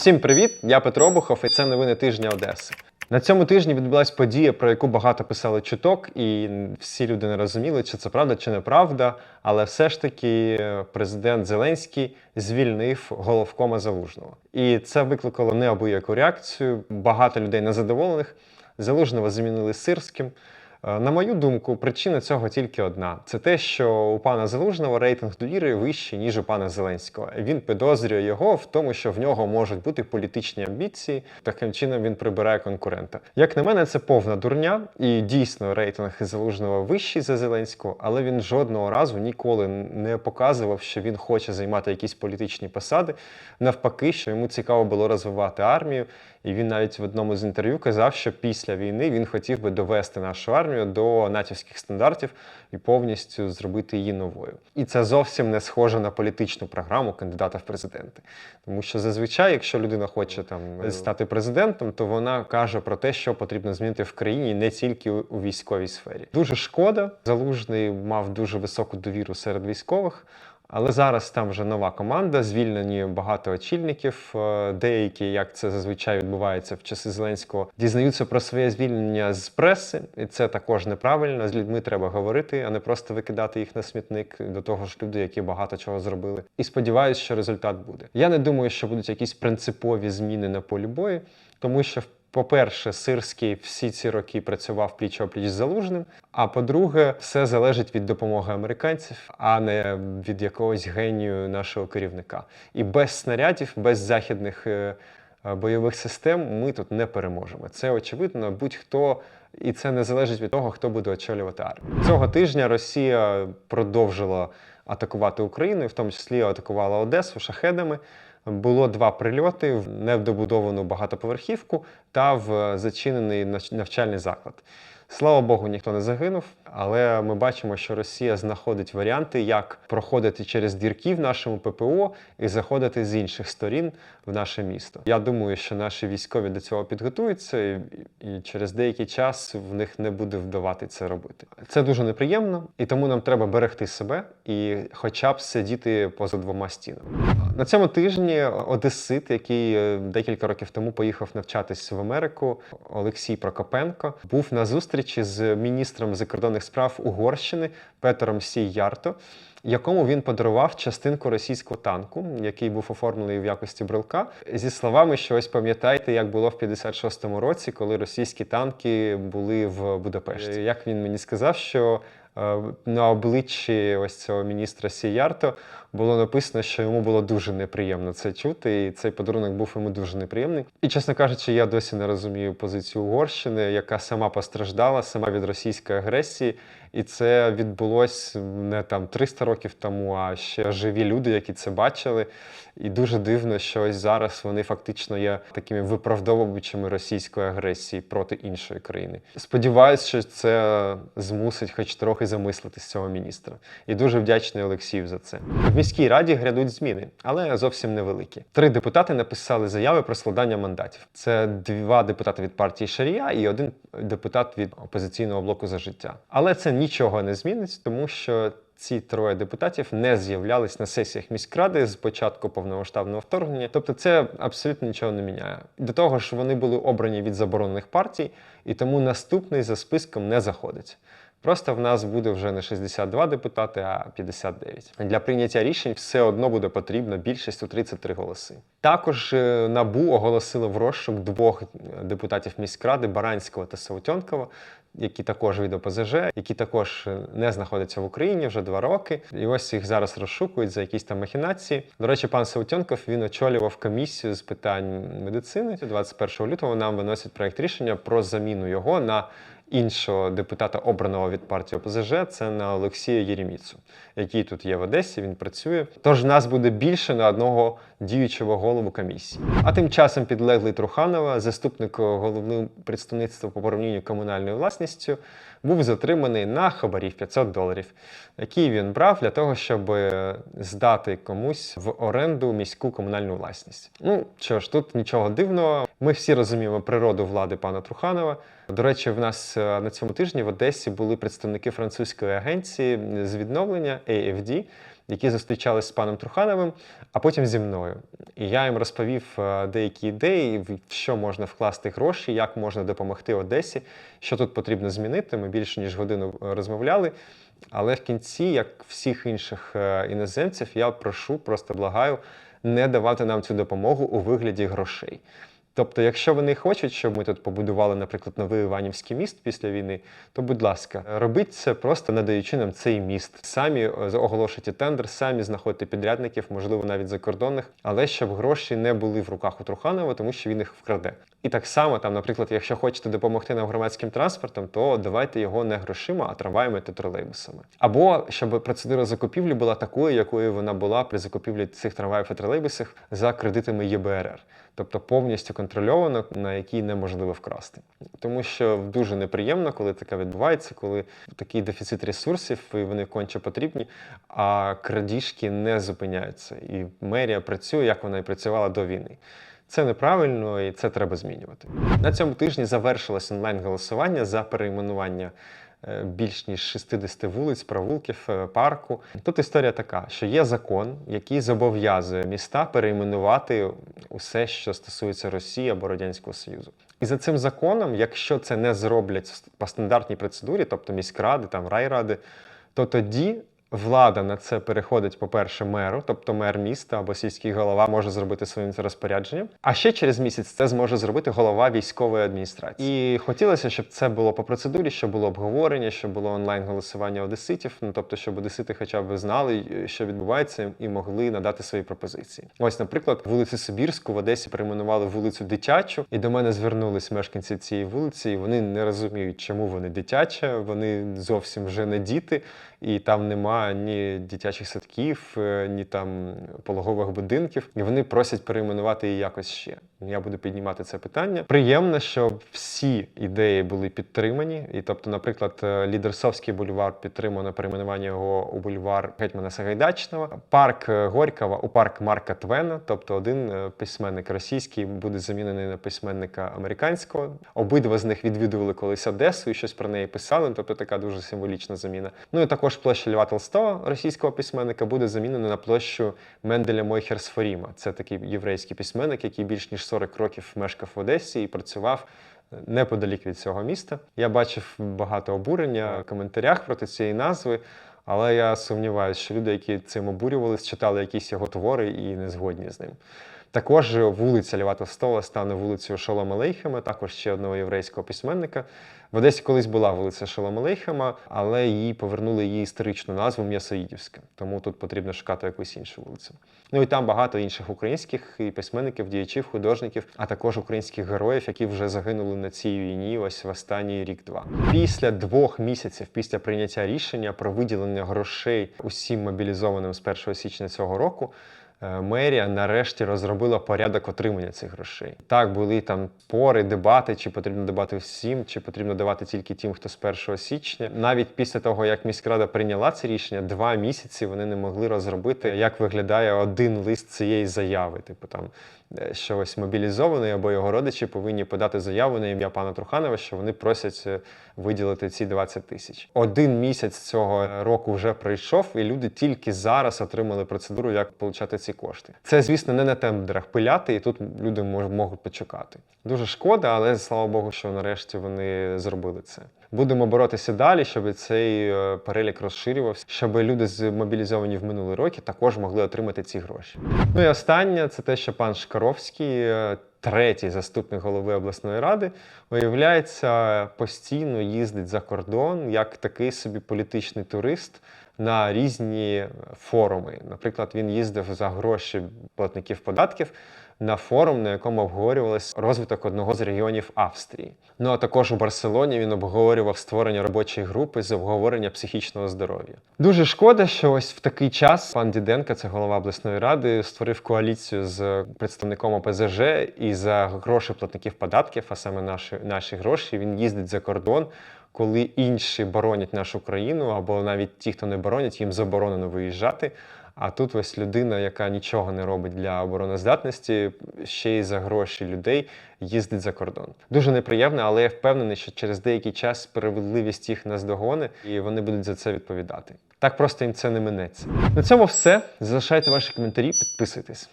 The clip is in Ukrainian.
Всім привіт! Я Петро Обухов, і це новини тижня Одеси. На цьому тижні відбулася подія, про яку багато писали чуток, і всі люди не розуміли, чи це правда, чи неправда. Але все ж таки президент Зеленський звільнив головкома Залужного. І це викликало неабияку реакцію. Багато людей незадоволених. Залужного замінили сирським. Е, На мою думку, причина цього тільки одна: це те, що у пана Залужного рейтинг довіри вищий, ніж у пана Зеленського. Він підозрює його в тому, що в нього можуть бути політичні амбіції. Таким чином він прибирає конкурента. Як на мене, це повна дурня, і дійсно рейтинг Залужного вищий за Зеленського, але він жодного разу ніколи не показував, що він хоче займати якісь політичні посади. Навпаки, що йому цікаво було розвивати армію. І він навіть в одному з інтерв'ю казав, що після війни він хотів би довести нашу армію до натівських стандартів і повністю зробити її новою. І це зовсім не схоже на політичну програму кандидата в президенти. Тому що зазвичай, якщо людина хоче там стати президентом, то вона каже про те, що потрібно змінити в країні не тільки у військовій сфері. Дуже шкода. Залужний мав дуже високу довіру серед військових. Але зараз там вже нова команда, звільнені багато очільників. Е, Деякі, як це зазвичай відбувається в часи Зеленського, дізнаються про своє звільнення з преси, і це також неправильно. З людьми треба говорити, а не просто викидати їх на смітник. До того ж, люди, які багато чого зробили. І сподіваюся, що результат буде. Я не думаю, що будуть якісь принципові зміни на полі бою, тому що по-перше, Сирський всі ці роки працював пліч опліч з залужним. А по-друге, все залежить від допомоги американців, а не від якогось генію нашого керівника. І без снарядів, без західних е, е, бойових систем ми тут не переможемо. Це очевидно, будь-хто. І це не залежить від того, хто буде очолювати армію. Цього тижня Росія продовжила атакувати Україну, і в тому числі атакувала Одесу шахедами. Було два прильоти в невдобудовану багатоповерхівку та в зачинений навч- навчальний заклад. Слава Богу, ніхто не загинув, але ми бачимо, що Росія знаходить варіанти, як проходити через дірки в нашому ППО і заходити з інших сторін в наше місто. Я думаю, що наші військові до цього підготуються, і, і через деякий час в них не буде вдавати це робити. Це дуже неприємно, і тому нам треба берегти себе і, хоча б сидіти поза двома стінами. На цьому тижні Одесит, який е, декілька років тому поїхав навчатись в Америку, Олексій Прокопенко, був на зустрічі з міністром закордонних справ Угорщини Петером Сій-Ярто, якому він подарував частинку російського танку, який був оформлений в якості брелка, зі словами, що ось пам'ятаєте, як було в 56-му році, коли російські танки були в Будапешті. Як він мені сказав, що е, на обличчі ось цього міністра Сіярто було написано, що йому було дуже неприємно це чути, і цей подарунок був йому дуже неприємний. І, чесно кажучи, я досі не розумію позицію Угорщини, яка сама постраждала сама від російської агресії. І це відбулось не там 300 років тому, а ще живі люди, які це бачили. І дуже дивно, що ось зараз вони фактично є такими виправдовувачами російської агресії проти іншої країни. Сподіваюсь, що це змусить хоч трохи замислитись цього міністра. І дуже вдячний Олексію за це. В міській раді грядуть зміни, але зовсім невеликі. Три депутати написали заяви про складання мандатів. Це два депутати від партії Шарія і один депутат від опозиційного блоку за життя. Але це нічого не змінить, тому що ці троє депутатів не з'являлись на сесіях міськради з початку повномасштабного вторгнення. Тобто, це абсолютно нічого не міняє. До того ж, вони були обрані від заборонених партій, і тому наступний за списком не заходить. Просто в нас буде вже не 62 депутати, а 59. Для прийняття рішень все одно буде потрібна більшість у 33 голоси. Також е, НАБУ оголосило в розшук двох депутатів міськради Баранського та Саутьонкова, які також від ОПЗЖ, які також е, не знаходяться в Україні вже два роки. І ось їх зараз розшукують за якісь там махінації. До речі, пан Саутьонков він очолював комісію з питань медицини. 21 лютого нам виносять проект рішення про заміну його на іншого депутата, обраного від партії ОПЗЖ, це на Олексія Єреміцу, який тут є в Одесі, він працює. Тож нас буде більше на одного діючого голову комісії. А тим часом підлеглий Труханова, заступник головного представництва по управлінню комунальною власністю, був затриманий на хабарі 500 доларів, які він брав для того, щоб здати комусь в оренду міську комунальну власність. Ну що ж, тут нічого дивного. Ми всі розуміємо природу влади пана Труханова. До речі, в нас е, на цьому тижні в Одесі були представники французької агенції з відновлення AFD, які зустрічались з паном Трухановим, а потім зі мною. І я їм розповів е, деякі ідеї, в що можна вкласти гроші, як можна допомогти Одесі, що тут потрібно змінити. Ми більше ніж годину е, розмовляли. Але в кінці, як всіх інших е, іноземців, я прошу, просто благаю, не давати нам цю допомогу у вигляді грошей. Тобто, якщо вони хочуть, щоб ми тут побудували, наприклад, новий Іванівський міст після війни, то будь ласка, робіть це просто надаючи нам цей міст. Самі е, оголошуйте тендер, самі знаходьте підрядників, можливо, навіть закордонних, але щоб гроші не були в руках у Труханова, тому що він їх вкраде. І так само, там, наприклад, якщо хочете допомогти нам громадським транспортом, то давайте його не грошима, а трамваями та тролейбусами. Або щоб процедура закупівлі була такою, якою вона була при закупівлі цих трамваїв і тролейбусів за кредитами ЄБРР. Тобто повністю контрольовано, на якій неможливо вкрасти. Тому що дуже неприємно, коли таке відбувається, коли такий дефіцит ресурсів і вони конче потрібні, а крадіжки не зупиняються. І мерія працює, як вона і працювала до війни. Це неправильно і це треба змінювати. На цьому тижні завершилось онлайн-голосування за перейменування більш ніж 60 вулиць, провулків, е, парку. Тут історія така, що є закон, який зобов'язує міста перейменувати усе, що стосується Росії або Радянського Союзу. І за цим законом, якщо це не зроблять по стандартній процедурі, тобто міськради, там райради, то тоді влада на це переходить, по-перше, меру, тобто мер міста або сільський голова може зробити своїм розпорядженням. А ще через місяць це зможе зробити голова військової адміністрації. І хотілося, щоб це було по процедурі, щоб було обговорення, щоб було онлайн голосування одеситів. Ну тобто, щоб одесити, хоча б знали, що відбувається, і могли надати свої пропозиції. Ось, наприклад, вулицю Сибірську в Одесі перейменували вулицю дитячу, і до мене звернулись мешканці цієї вулиці. і Вони не розуміють, чому вони дитяча, вони зовсім вже не діти, і там немає ні дитячих садків, е, ні там пологових будинків. І вони просять перейменувати її якось ще. Я буду піднімати це питання. Приємно, що всі ідеї були підтримані. І тобто, наприклад, е, Лідерсовський бульвар підтримано перейменування його у бульвар Гетьмана Сагайдачного. Парк е, Горького у парк Марка Твена, тобто один письменник російський буде замінений на письменника американського. Обидва з них відвідували колись Одесу і щось про неї писали. Тобто така дуже символічна заміна. Ну і також площа Льва Толстого, російського письменника, буде замінено на площу Менделя Мойхерсфоріма. Це такий єврейський письменник, який більш ніж 40 років мешкав в Одесі і працював неподалік від цього міста. Я бачив багато обурення в коментарях проти цієї назви, але я сумніваюся, що люди, які цим обурювались, читали якісь його твори і не згодні з ним. Також вулиця Льва Толстого стане вулицею Шолома Лейхема, також ще одного єврейського письменника. В Одесі колись була вулиця Шолома Лейхема, але її повернули її історичну назву М'ясоїдівська. Тому тут потрібно шукати якусь іншу вулицю. Ну і там багато інших українських і письменників, діячів, художників, а також українських героїв, які вже загинули на цій війні. Ось в останній рік-два. Після двох місяців після прийняття рішення про виділення грошей усім мобілізованим з 1 січня цього року. Е, мерія нарешті розробила порядок отримання цих грошей. Так, були там спори, дебати, чи потрібно давати всім, чи потрібно давати тільки тим, хто з 1 січня. Навіть після того, як міськрада прийняла це рішення, два місяці вони не могли розробити, як виглядає один лист цієї заяви. Типу там е, що ось мобілізований або його родичі повинні подати заяву на ім'я пана Труханова, що вони просять е, виділити ці 20 тисяч. Один місяць цього року вже пройшов, і люди тільки зараз отримали процедуру, як отримати ці кошти. Це, звісно, не на тендерах пиляти, і тут люди мож- можуть почекати. Дуже шкода, але слава Богу, що нарешті вони зробили це. Будемо боротися далі, щоб цей е, перелік розширювався, щоб люди змобілізовані в минулі роки також могли отримати ці гроші. Ну і останнє це те, що пан Шкаровський, е, третій заступник голови обласної ради, виявляється, постійно їздить за кордон як такий собі політичний турист на різні форуми. Наприклад, він їздив за гроші платників податків на форум, на якому обговорювалось розвиток одного з регіонів Австрії. Ну а також у Барселоні він обговорював створення робочої групи з обговорення психічного здоров'я. Дуже шкода, що ось в такий час пан Діденко, це голова обласної ради, створив коаліцію з представником ОПЗЖ і за гроші платників податків, а саме наші, наші гроші, він їздить за кордон. Коли інші боронять нашу країну, або навіть ті, хто не боронять, їм заборонено виїжджати. А тут ось людина, яка нічого не робить для обороноздатності, ще й за гроші людей їздить за кордон. Дуже неприємно, але я впевнений, що через деякий час справедливість їх наздогони, і вони будуть за це відповідати. Так просто їм це не минеться. На цьому все. Залишайте ваші коментарі, підписуйтесь.